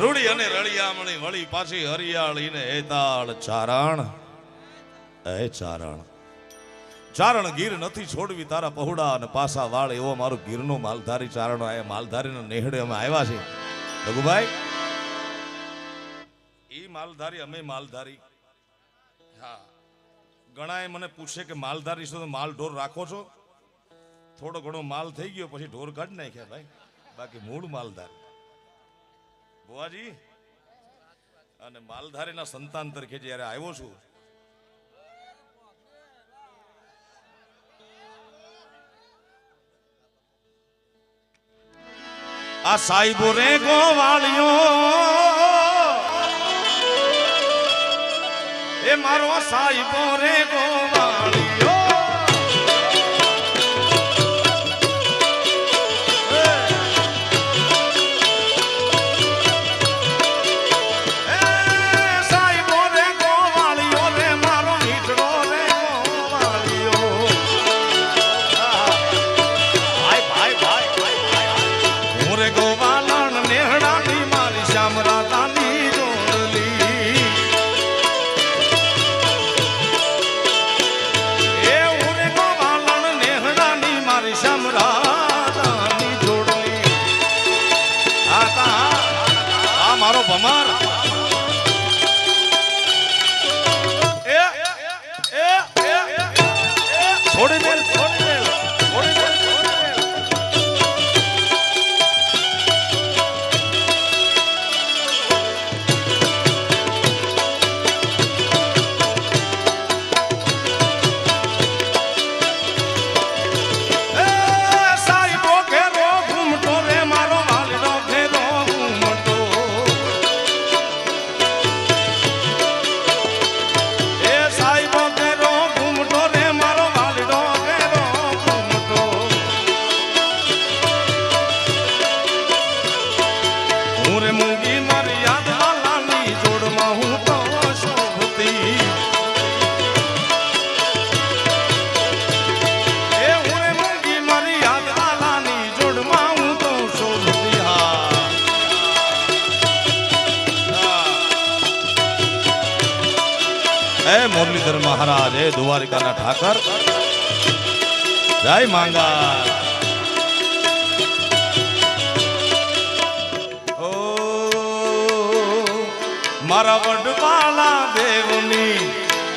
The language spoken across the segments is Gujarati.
રૂડી અને રળિયામણી વળી પાછી હરિયાળીને હેતાળ ચારણ હે ચારણ. ચારણ ગીર નથી છોડવી તારા પહોડા અને પાસા વાળ એવો મારું ગીરનો માલધારી ચારણ આ માલધારીનો નેહડે અમે આવ્યા છે રઘુભાઈ એ માલધારી અમે માલધારી. હા. ઘણાએ મને પૂછે કે માલધારી છો તો માલ ઢોર રાખો છો? થોડો ઘણો માલ થઈ ગયો પછી ઢોર કાઢી નાખ્યા ભાઈ. બાકી મૂળ માલધારી. ભુવાજી અને માલધારીના સંતાન તરીકે જ્યારે આવ્યો છું, આ સાહેબો રે ગોવાળિયો એ મારો સાહેબો રે ગો ઠાકર જય માંગા મારા વડવાલા દેવની,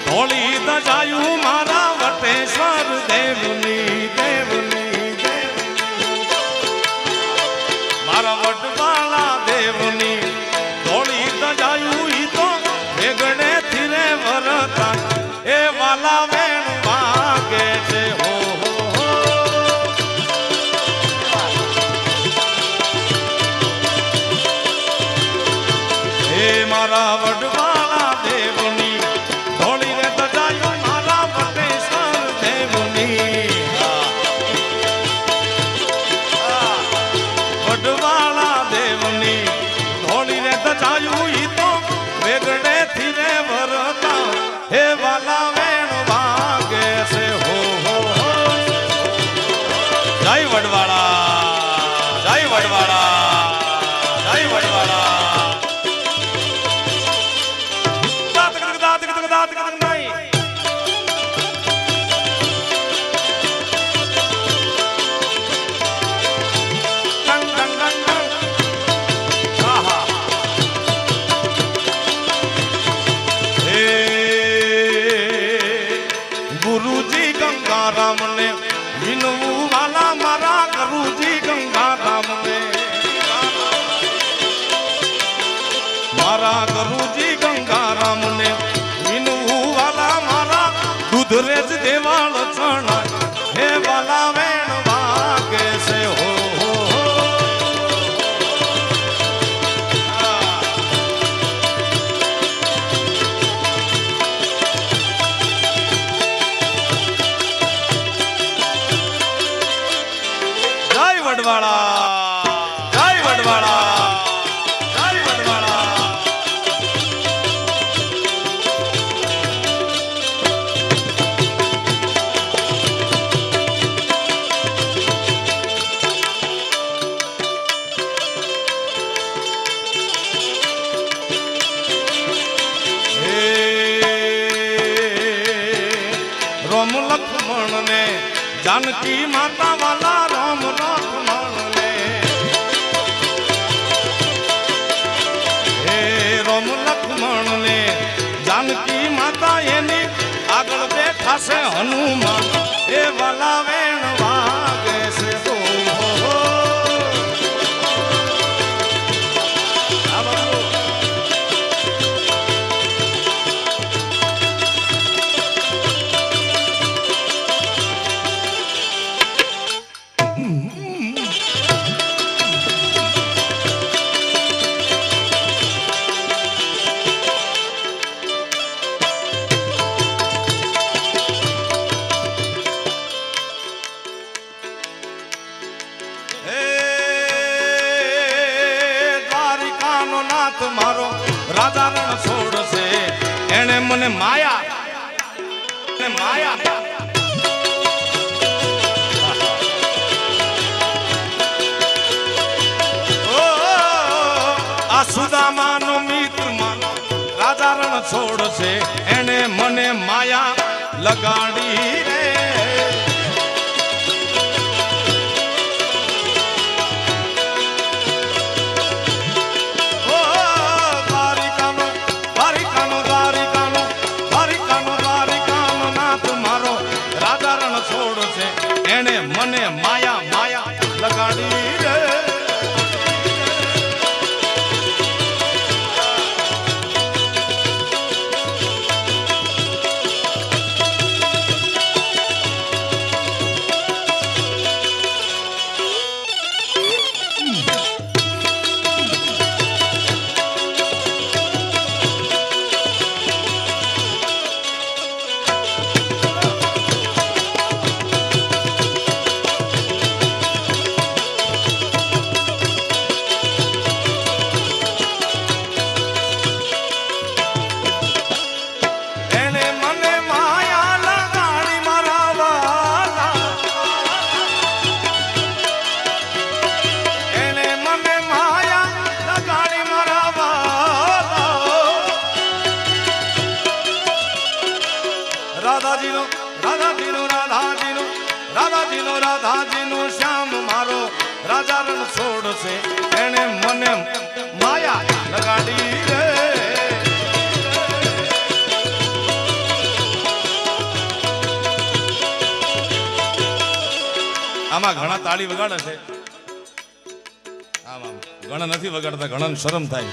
ધોળી દજાયું મારા વટેશ્વર દેવની દેવની મારા વડવાલા દેવની વડવાળા દેવા વગાડતા ઘણા શરમ થાય.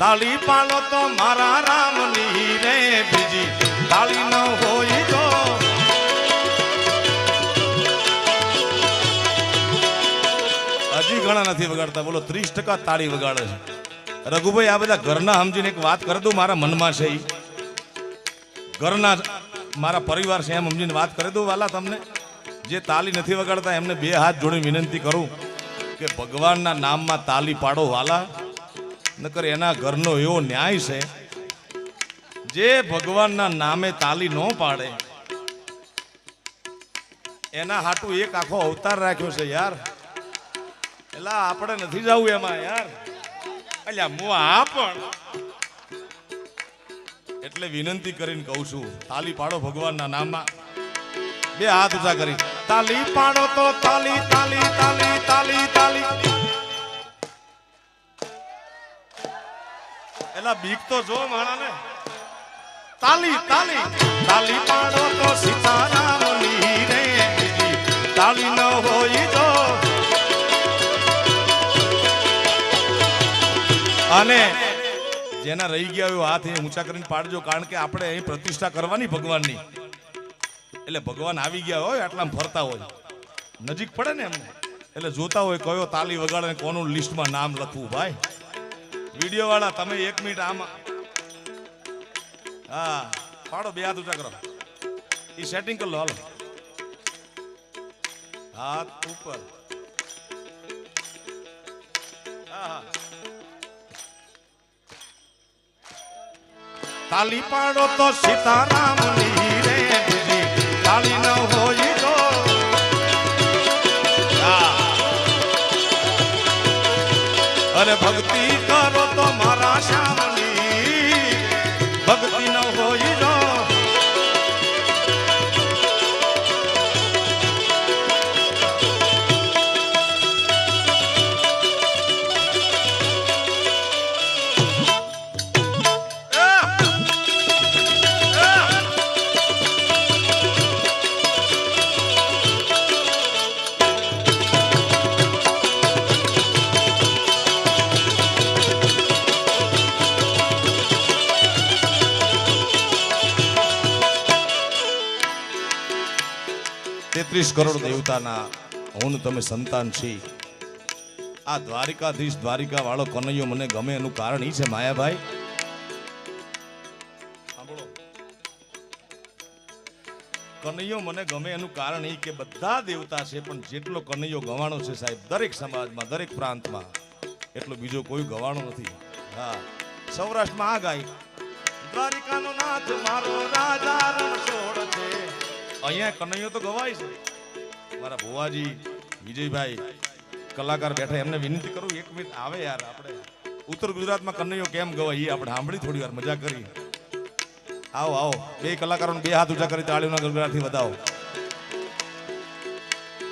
તાળી પાલો તો મારા રામની રે બીજી. તાળી ન હોય તો હજી ઘણા નથી વગાડતા. બોલો, ત્રીસ ટકા તાળી વગાડે છે. રઘુભાઈ, આ બધા ઘરના સમજીને એક વાત કરી દઉં, મારા મનમાં છે ઘરના મારા પરિવાર છે, એમ સમજીને વાત કરી દઉં વાલા તમને. જે તાલી નથી વગાડતા, એમને બે હાથ જોડી વિનંતી કરું. કે ભગવાનના નામમાં તાલી પાડો વાલા. નકર એના ઘરનો એવો ન્યાય છે. જે ભગવાનના નામે તાલી ન પાડે, એના હાટું એક આખો અવતાર રાખ્યો છે યાર. એટલે આપણે નથી જવું એમાં યાર. અલ્યા, હું આ પણ એટલે વિનંતી કરીને કહું છું, તાલી પાડો ભગવાનના નામમાં. બે હાથ ઊંચા કરી. તાલી પાડો તો તાલી તાલી તાલી તાલી તાલી. એલા બીક તો જો માણાને. તાલી તાલી. તાલી પાડો તો સીતારામ રે તાલી ન હોય તો. અને જેના રહી ગયા હોય હાથ એ ઊંચા કરીને પાડજો, કારણ કે આપણે અહીં પ્રતિષ્ઠા કરવાની ભગવાનની. એટલે ભગવાન આવી ગયા હોય આટલા ફરતા હોય. નજીક પડે ને એમને. એટલે જોતા હોય કયો તાલી વગાડે કોનું લિસ્ટમાં નામ લખવું, ભાઈ? વીડિયો વાળા તમે એક મિનિટ આમાં હા, પાડો, બે હાથ ઊંચા કરો. એ સેટિંગ કરી હાલો. હાથ ઉપર. તાલી પાડો તો સીતારામની ભક્તિ કરોડ દેવતાના હું તમે સંતાન છી. આ દ્વારિકાધીશ દ્વારિકા વાળો કનૈયો મને ગમે એનું કારણ એ છે માયાભાઈ. કનૈયો મને ગમે એનું કારણ એ કે બધા દેવતા છે, પણ જેટલો કનૈયો ગવાણો છે સાહેબ, દરેક સમાજમાં, દરેક પ્રાંતમાં, એટલો બીજો કોઈ ગવાણો નથી. હા. સૌરાષ્ટ્રમાં આ ગાય. દ્વારિકાનો નાથ મારો રાજા રણછોડ છે. અહીંયા કનૈયો તો ગવાય છે. મારા ભુવાજી, વિજયભાઈ, કલાકાર બેઠા, એમને વિનંતી કરું, એક મિનિટ આવે યાર આપણે. ઉત્તર ગુજરાતમાં કનૈયો કેમ ગવાય એ આપણે સાંભળી થોડી વાર, મજા કરી. આવો આવો, બે કલાકારોને બે હાથ ઊંચા કરી તાળીઓના ગરગડાથી વધાવો.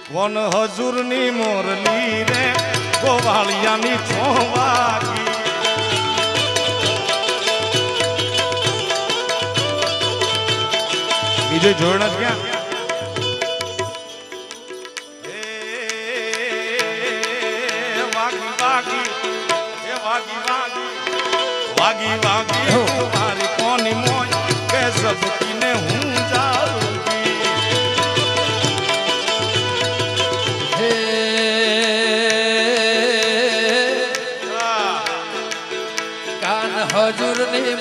કોણ હજુરની મોરલી રે, ગોવાળિયાની ચોવાગી વિજય જોડણ જ ક્યાં? વાગી વાગી તમારી કોની મોજ કે સબકીને હું જાઉંગી હે. કાન હજુરની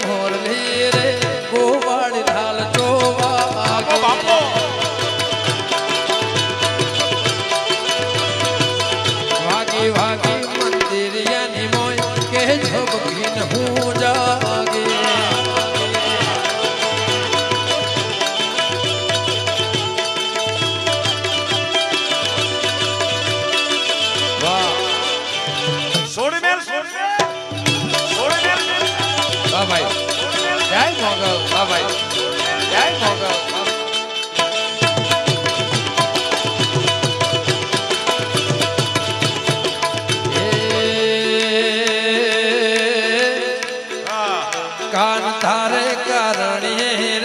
કાન તારે કરણે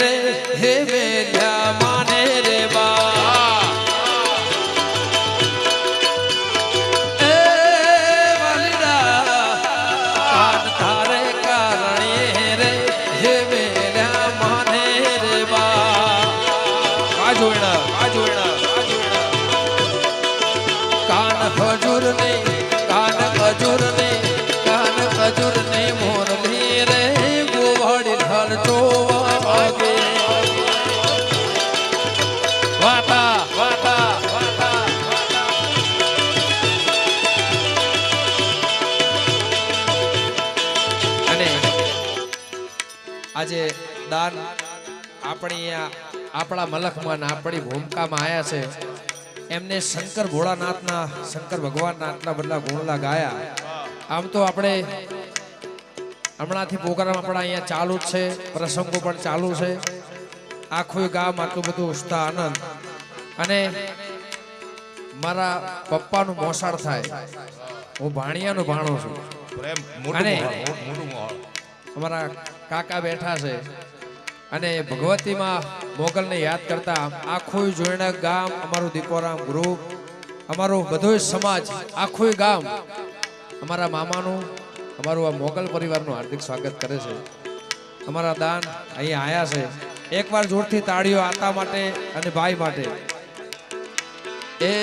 આપણા મલખમાં ને આપણી ભૂમિકામાં આવ્યા છે. એમને શંકર ભોળાનાથના શંકર ભગવાનના આટલા બધા ગુણલા ગાયા આમ તો આપણે હમણાંથી પ્રોગ્રામ આપણા અહીંયા ચાલુ જ છે પ્રસંગો પણ ચાલુ છે. આખું ગામ આટલું બધું ઉત્સાહ આનંદ. અને મારા પપ્પાનું મોસાળ થાય. હું ભાણિયાનું ભાણો છું. અને-. અમારા કાકા બેઠા છે. અને ભગવતીમાં મોગલને યાદ કરતા આખું જોઈને ગામ, અમારું દીપોરામ ગ્રુપ અમારું બધો સમાજ, આખું ગામ, અમારા મામાનું, અમારું આ મોગલ પરિવારનું હાર્દિક સ્વાગત કરે છે. અમારા દાન અહીંયા આયા છે. એકવાર જોરથી તાળીઓ આતા માટે અને ભાઈ માટે. એ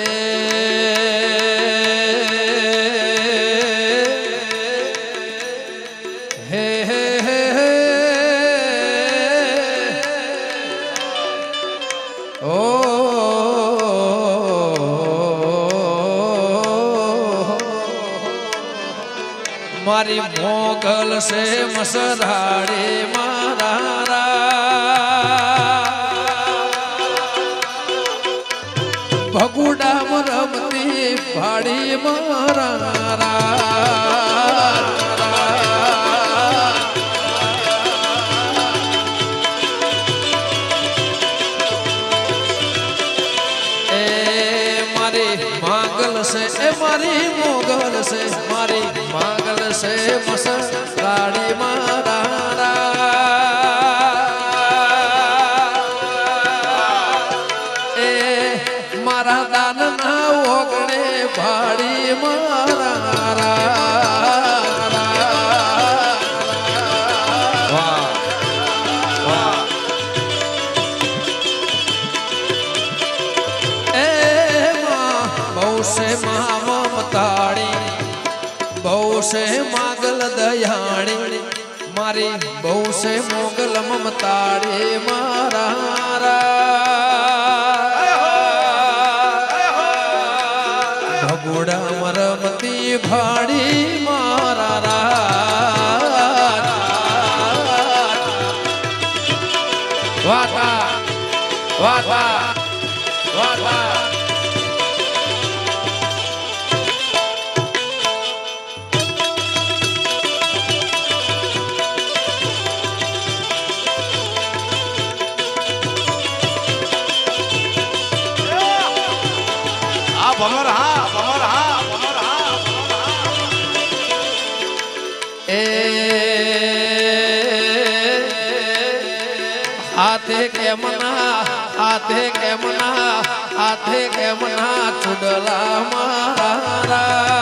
મારી મોગલ છે મસરાડે મારા. ભગુડામ રમતી ભાડી મારા. છે મસર રાડી મારા એ મારા દાન ના ઓગણે ભાડી મારા છે માગલ દયાણી મારી બહુ છે મોગલ મમતાડે મારા ભગોડા મરમતી ભાડી મારા વાતા વાતા. હાથે કેમના હાથે કેમના હાથે કેમના છુડલા મારા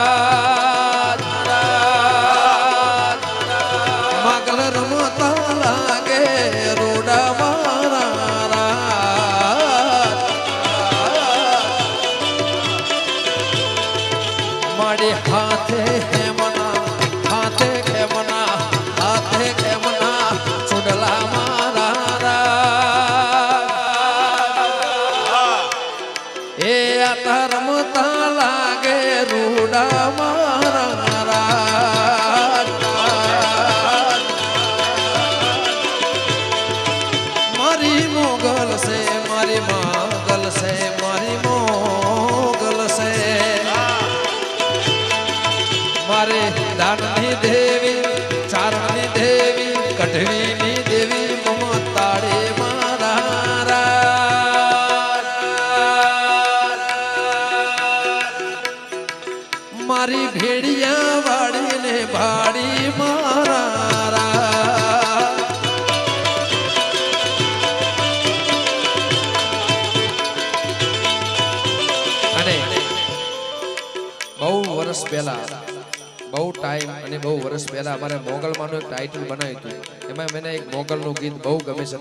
અને બહુ વર્ષ પહેલા અમારે મોગલમાંનું એક ટાઇટલ બનાવ્યું હતું. એમાં મને એક મોગલનું ગીત બહુ ગમે છે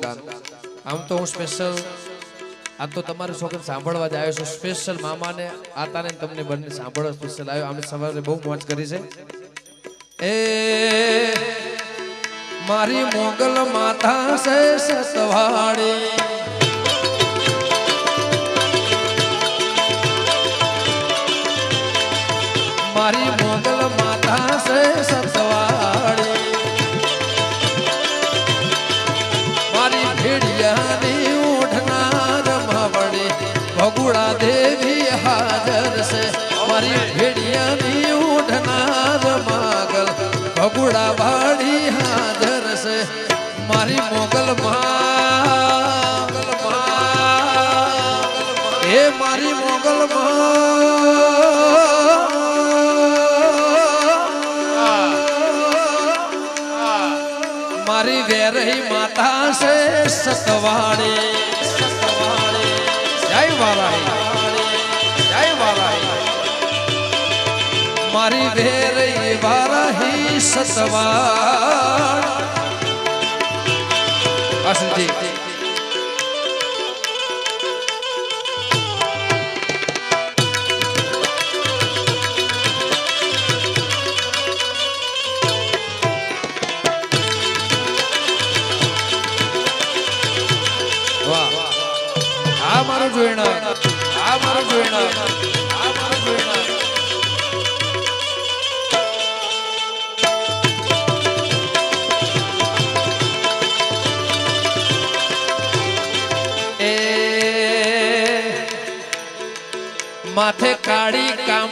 આમ તો હું સ્પેશિયલ આમ તો તમારી છોકરી સાંભળવા જ આવ્યો છું. સ્પેશિયલ મામાને, આતાને તમને બંને સાંભળવા સ્પેશિયલ આવ્યો. અમે સવારે બહુ મોજ કરી છે. એ, મારી મોગલ માતા છે સતવાડી. મારી મોગલ માતા સે સતવાડી મારી ભેડિયાની ઉઠનાર માવડી ભગુડા દેવી હાજર છે. મારી ભેડિયાની ઉઠનાર માગલ ભગુડા વાડી હાજર છે. મારી મોગલ માં એ મારી મોગલ માં મારી ઘેર વારાહી વાસંતી વાહ. આ મારું જોઈના આ મારું જોઈના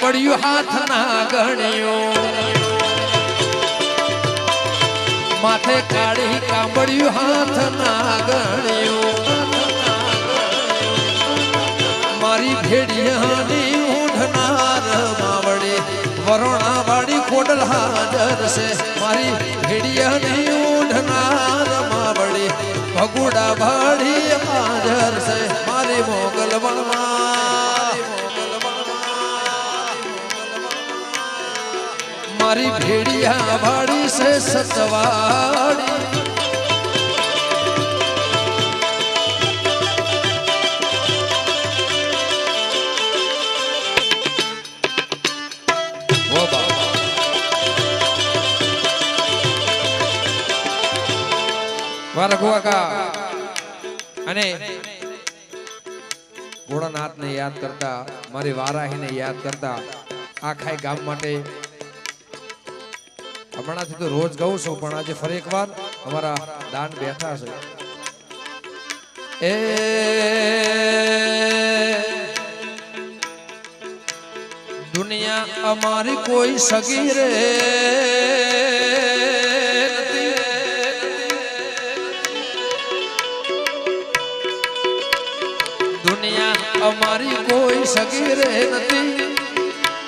કાળી હાથ ના ગણ્યું. માથે કાઢી કાંબળિયું હાથ ના ગણ્યું. મારી ભેડિયાની ઊંઢનાર માવડી વરોણા વાળી કોડલ હાજર છે. મારી ભેડિયાની ઊંઢનાર માવડી ભગુડા વાળી હાજર છે. મારી ભેડિયા વાળી છે સતવાળી યાદ કરતા મારી વારાહીને યાદ કરતા આખા ગામ માટે હમણાંથી તો રોજ ગઉં છું, પણ આજે ફરી એકવાર અમારા દાન બેઠા છે. એ દુનિયા અમારી કોઈ સગી રે દુનિયા અમારી કોઈ સગી રે નથી.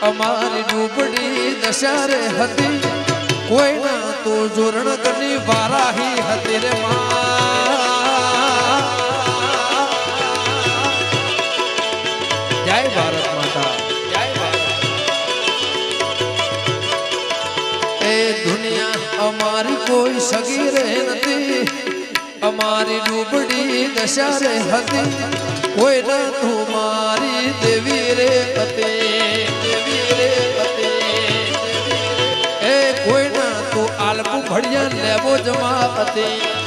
અમારી ડૂબડી દશા રે હતી. કોઈ ના તો જોરણ કની વારાહી હતી રે જય ભારત માતા. જય ભારત એ દુનિયા અમારી કોઈ સગી રે નથી. અમારી ડૂબડી દશા રે હતી. કોઈ ના તું મારી દેવી રે. લેવો જમા હતી.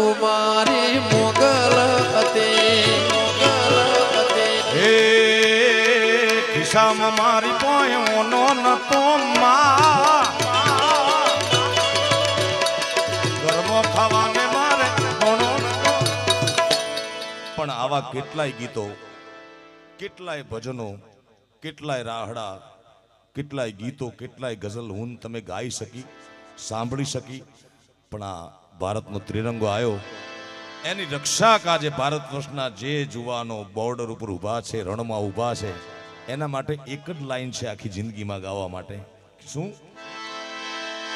કોઈ ના મારી મોગલ હે ખિસ્સામાં મારી પોયો નો નતો માં. ઘરમાં ખાવાને મારે પણ આવા કેટલાય ગીતો, કેટલાય ભજનો, કેટલાય રાહડા, કેટલાય ગીતો, કેટલાય ગઝલ હું તમે ગાઈ શકી, સાંભળી શકી, પણ આ ભારતનો ત્રિરંગો આવ્યો એની રક્ષા કાજે ભારત વર્ષના જે જુવાનો બોર્ડર ઉપર ઊભા છે રણમાં ઊભા છે એના માટે એક જ લાઈન છે આખી જિંદગીમાં ગાવા માટે શું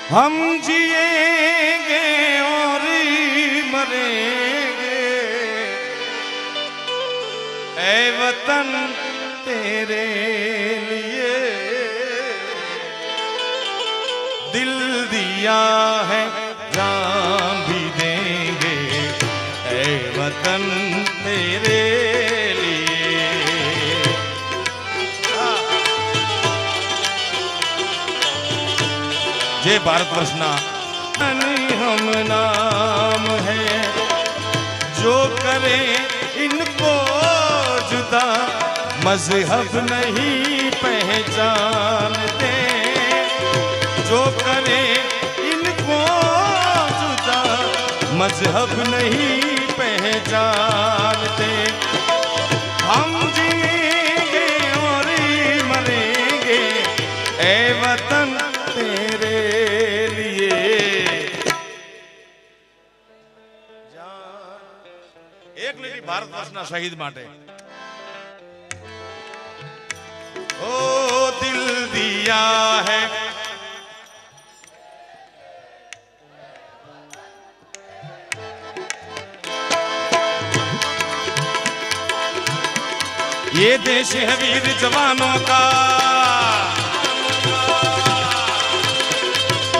હમ જીએંગે और मरेंगे ऐ वतन तेरे लिए दिल दिया है तेरे लिए जय भारत वर्षना हम नाम है जो करे इनको जुदा मजहब नहीं पहचानते जो करे इनको जुदा मजहब नहीं पहचानते हम जिएंगे और मरेंगे ए वतन तेरे लिए એક લીટી ભારત વર્ષના શહીદ માટે ઓ દિલ દિયા હૈ ये देश है वीर जवानों का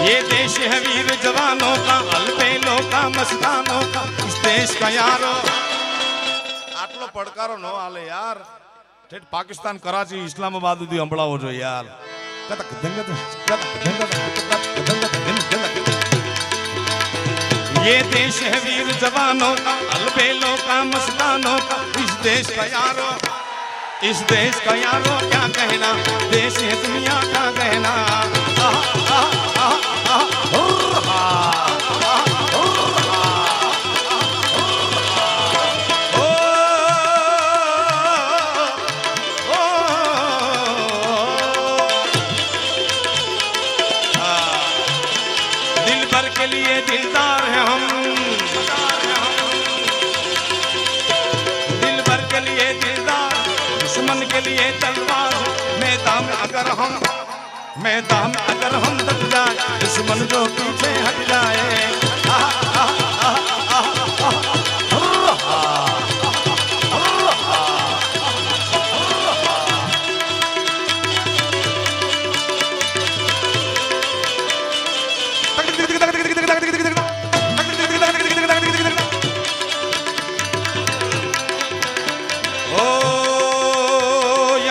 ये देश है वीर जवानों का अलबेलों का मस्तानों का इस देश का यारो આટલો પડકારો ન હાલે યાર ઠેઠ પાકિસ્તાન કરાચી ઇસ્લામાબાદ સુધી સંભળાવો જોઈએ યાર કતક ધંગત, કતક ધંગત, કતક ધંગત, ધંગત, ધંગત. ये देश है वीर जवानों का अलबेलों का मस्तानों का इस देश का यारो इस देश का यारो क्या कहना देश है दुनिया का कहना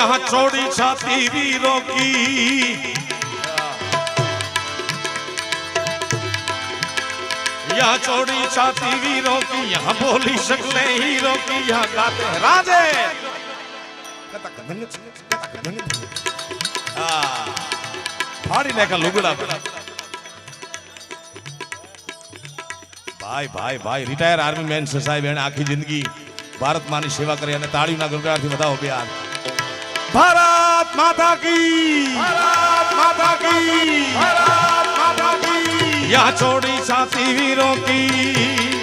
यहाँ चौड़ी छाती वीरों की यहाँ चौड़ी छाती वीरों की यहाँ बोली शक्लें हीरों की यहाँ गाते हैं राजे હા. ફાડી નાખ્યા લુગડા ભાઈ ભાઈ ભાઈ રિટાયર આર્મી મેન છે સાહેબ એને આખી જિંદગી ભારત માની સેવા કરી અને તાળીના ગણગણાટથી વધાવો બે હાથ ભારત માતા કી. ભારત માતા કી. ભારત માતા કી. યહ છોડી સાથી વીરો કી.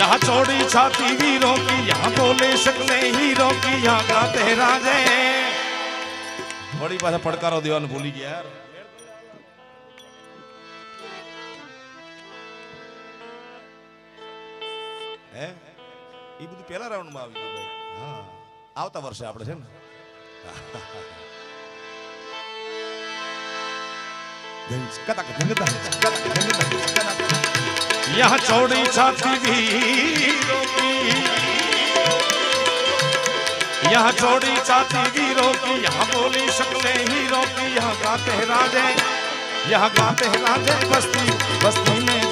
યહ છોડી છાતી વીરો કી. યહ બોલે શકને હીરો કી. યહ ગાતે રાજે. વળી પાછા પડકારો દેવાનું ભૂલી ગયા યાર. એ બધું પહેલા રાઉન્ડમાં આવી ગયું હા. આવતા વર્ષે આપણે છે ને. यहाँ चौड़ी छाती वीरों की यहाँ चौड़ी छाती वीरों की यहाँ बोली शक्लें हीरों की यहाँ गाते हैं राजे यहाँ गाते हैं राजे बस्ती बस्ती में